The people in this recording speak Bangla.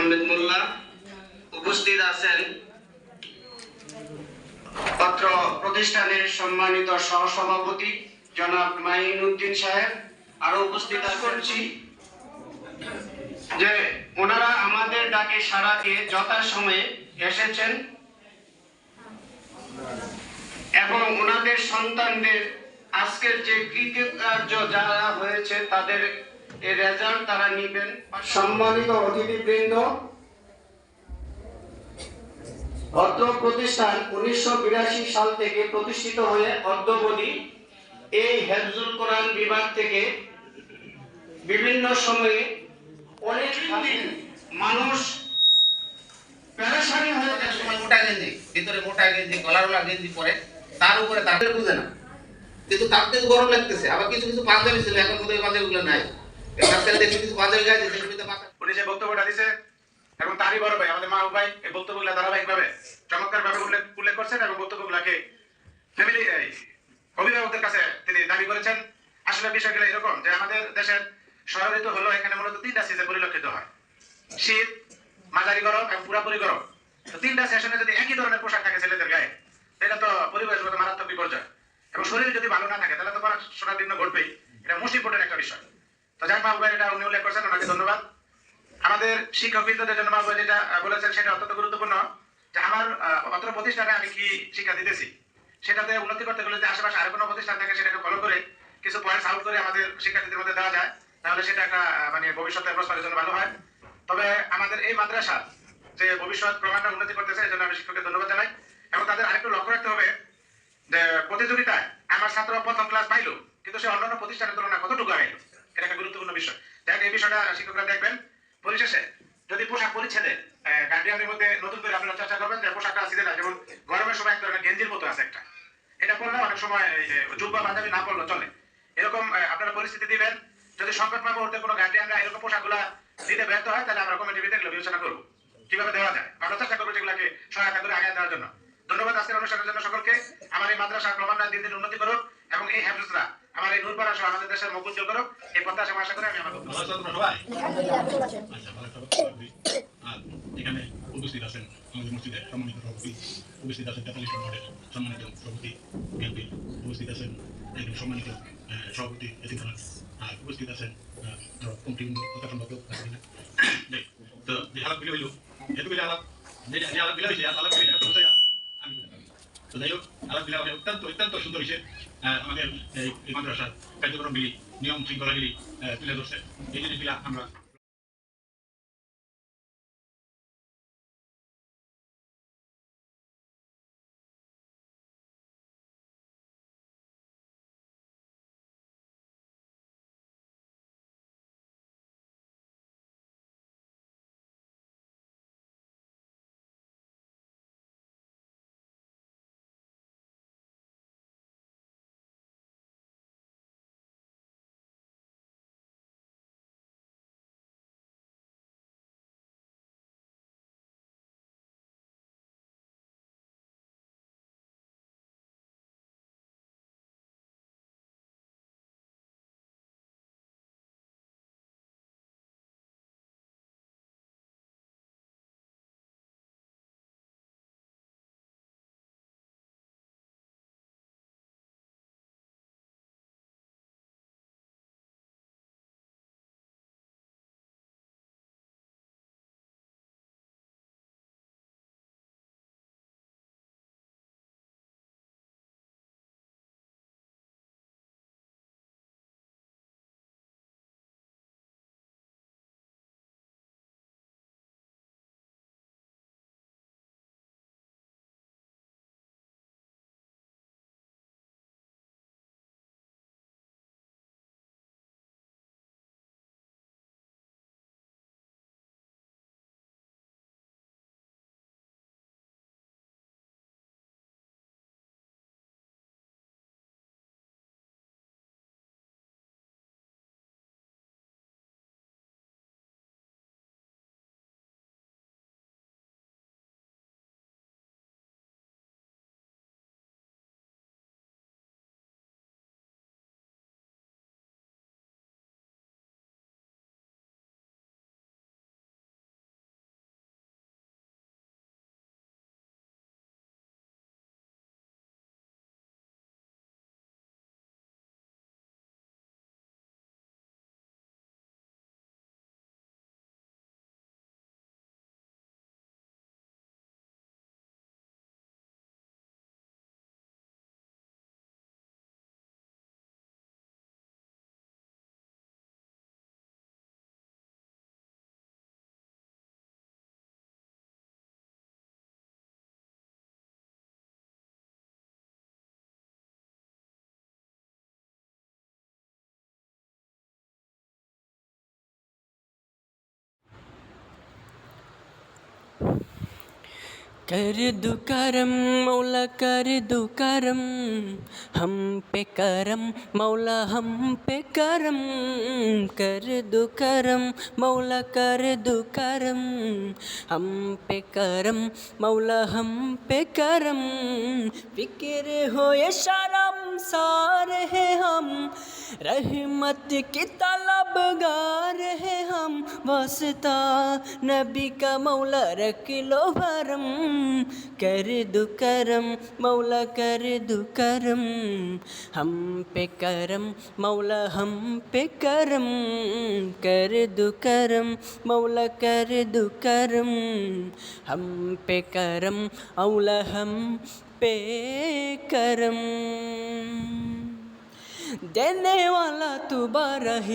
আহমেদ মোল্লা উপস্থিত আছেন। পত্র প্রতিষ্ঠানের সম্মানিত সহসভাপতি জনাব মাইন উদ্দিন সাহেব আরও উপস্থিত করছি। যে ওনারা আমাদের ডাকে সাড়া দিয়ে যথাসময়ে এসেছেন এবং ওনাদের সন্তানদের আজকের যে কৃতকার্য যারা হয়েছে তাদের এই রেজাল্ট তারা নিবেন। সম্মানিত অতিথিবৃন্দ ভদ্র প্রতিষ্ঠান উনিশশো সাল থেকে প্রতিষ্ঠিত হয়ে অদ্যবধি এই হেফজুল কোরআন বিভাগ থেকে বিভিন্ন সময়ে অনেক মানুষ পেরেশানি হয়ে এক সময় মোটা গেঞ্জি ভিতরে মোটা গেঞ্জি গলারওয়ালা গেঞ্জি পরে তার উপরে তাদের বুঝে না। কিন্তু তার থেকে গরম লাগতেছে। আবার কিছু কিছু পাঞ্জাবি ছিল এখন বোধহয় পাঞ্জাবিগুলো নাই। এবং তারই বড় ভাই, আমাদের মা ভাই, এই বক্তব্যগুলো ধারাবাহিকভাবে চমৎকার ভাবে উল্লেখ উল্লেখ করছেন এবং বক্তব্যগুলোকে ফ্যামিলি অভিভাবকদের কাছে তিনি দাবি করেছেন। আসলে বিষয়গুলো এরকম যে আমাদের দেশের শহর হলো, এখানে মূলত তিনটা সিজন পরিলক্ষিত হয়। শীত, মাঝারি গরম এবং পুরাপুরি গরম। তো তিনটা সেশনে যদি একই ধরনের পোশাক থাকে ছেলেদের গায়ে এটা তো পরিবেশগত মারাত্মক বিপর্যয়। এবং শরীর যদি ভালো না থাকে, তাহলে তো শোনার বিঘ্ন ঘটবেই। এটা মোস্ট ইম্পর্টেন্ট একটা বিষয়। তো ভাই, এটা উনি উল্লেখ করছেন, ওনাকে ধন্যবাদ। আমাদের শিক্ষক জন্য মাহবুব যেটা বলেছেন, সেটা অত্যন্ত গুরুত্বপূর্ণ যে আমার অত্র প্রতিষ্ঠানে আমি কি শিক্ষা দিতেছি, সেটাতে উন্নতি করতে গেলে যে আশেপাশে আরও কোনো প্রতিষ্ঠান থাকে, সেটাকে ফলো করে কিছু পয়েন্টস আউট করে আমাদের শিক্ষার্থীদের মধ্যে দেওয়া যায়, তাহলে সেটা একটা মানে ভবিষ্যতে প্রস্তাবের জন্য ভালো হয়। তবে আমাদের এই মাদ্রাসা যে ভবিষ্যৎ প্রমাণটা উন্নতি করতেছে এই জন্য আমি শিক্ষককে ধন্যবাদ জানাই। এবং তাদের আরেকটু লক্ষ্য রাখতে হবে যে প্রতিযোগিতায় আমার ছাত্র প্রথম ক্লাস পাইলো, কিন্তু সে অন্যান্য প্রতিষ্ঠানের তুলনায় কতটুকু আগাইলো এটা একটা গুরুত্বপূর্ণ বিষয় দেখ এই বিষয়টা শিক্ষকরা দেখবেন। পরিশেষে যদি পোশাক পরিচ্ছেদে গার্ডিয়ানের মধ্যে নতুন করে আপনারা চর্চা করবেন যে পোশাকটা সিজে না যেমন গরমের সময় এক ধরনের গেঞ্জির মতো আছে একটা। এটা পরলে অনেক সময় জুব্বা পাঞ্জাবি না পড়ল চলে। এরকম আপনারা পরিস্থিতি দিবেন। যদি সংকটময় মুহূর্তে কোনো গার্ডিয়ানরা এরকম পোশাকগুলা দিতে ব্যর্থ হয়, তাহলে আমরা কমিটি ভিতরে এগুলো বিবেচনা করব। কীভাবে দেওয়া যায়? আমরা চেষ্টা করব যেগুলোকে সহায়তা করে আগে দেওয়ার জন্য। ধন্যবাদ আজকের অনুষ্ঠানের জন্য সকলকে। আমার এই মাদ্রাসা ক্রমান্বয়ে দিন দিন উন্নতি করুক এবং এই হ্যাফজরা আমার এই নূরপাড়া সহ আমাদের দেশের মুখ উজ্জ্বল করুক। এই প্রত্যাশা আশা করে আমি আমার আচ্ছা এখানে উপস্থিত আছেন আমাদের মসজিদের সম্মানিত সভাপতি, উপস্থিত আছেন তেতাল্লিশ নম্বরের সম্মানিত সভাপতি বিএনপি উপস্থিত আছেন একজন সম্মানিত সভাপতি এতিমখানা আর উপস্থিত আছেন কমিটি কথা সম্পর্ক তো যে আলাপ বিলে হইল এটুকু আলাপ, যে আলাপ বিলে হয়েছে আলাপ বিলে আমি তো যাই হোক হবে অত্যন্ত অত্যন্ত সুন্দর আহ, আমাদের এই মাদ্রাসার কার্যক্রমগুলি নিয়ম শৃঙ্খলাগুলি তুলে ধরছে। এই জিনিসগুলা আমরা कर दो करम मौला कर दो करम हम पे करम मौला हम पे करम कर दो करम मौला कर दो करम हम पे करम मौला हम पे करम फिक्र हो ये शर्म सार है हम रहमत की तलबगार है हम वास्ता नबी का मौला रख लो भरम कर दो करम मौला कर दो करम हम पे करम मौला हम पे करम कर दो करम मौला कर दो करम हम पे करम मौला हम पे करम देने वाला तू बारह